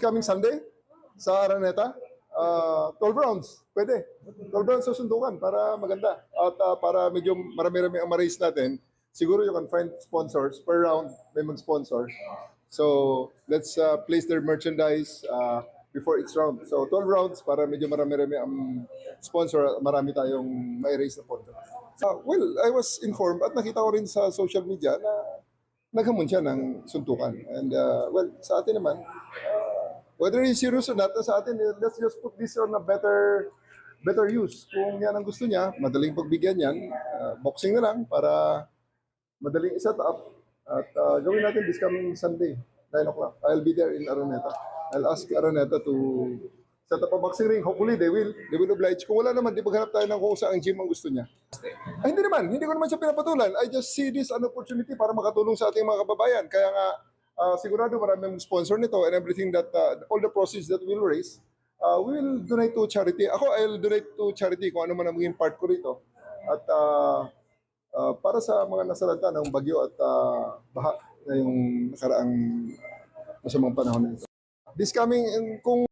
coming Sunday sa Araneta. Uh, 12 rounds, pwede. 12 rounds sa sundukan para maganda. At uh, para medyo marami-rami ang ma-raise natin, siguro you can find sponsors. Per round, may mag-sponsor. So, let's uh, place their merchandise uh, before each round. So, 12 rounds para medyo marami-rami ang sponsor marami tayong may raise na pondo. Uh, well, I was informed at nakita ko rin sa social media na naghamon siya ng suntukan. And uh, well, sa atin naman, uh, whether he's serious or not, sa atin, eh, let's just put this on a better better use. Kung yan ang gusto niya, madaling pagbigyan yan, uh, boxing na lang para madaling iset up. At uh, gawin natin this coming Sunday, 9 o'clock. I'll be there in Araneta. I'll ask Araneta to set up a boxing ring. Hopefully, they will. They will oblige. Kung wala naman, di maghanap tayo ng kung saan gym ang gusto niya. Ay, hindi naman. Hindi ko naman siya pinapatulan. I just see this an opportunity para makatulong sa ating mga kababayan. Kaya nga, ah, sigurado marami ang sponsor nito and everything that, ah, all the proceeds that we'll raise, uh, we will donate to charity. Ako, I'll donate to charity kung ano man ang maging part ko rito. At ah, ah, para sa mga nasalanta ng bagyo at ah, baha na yung nakaraang masamang panahon nito. This coming, kung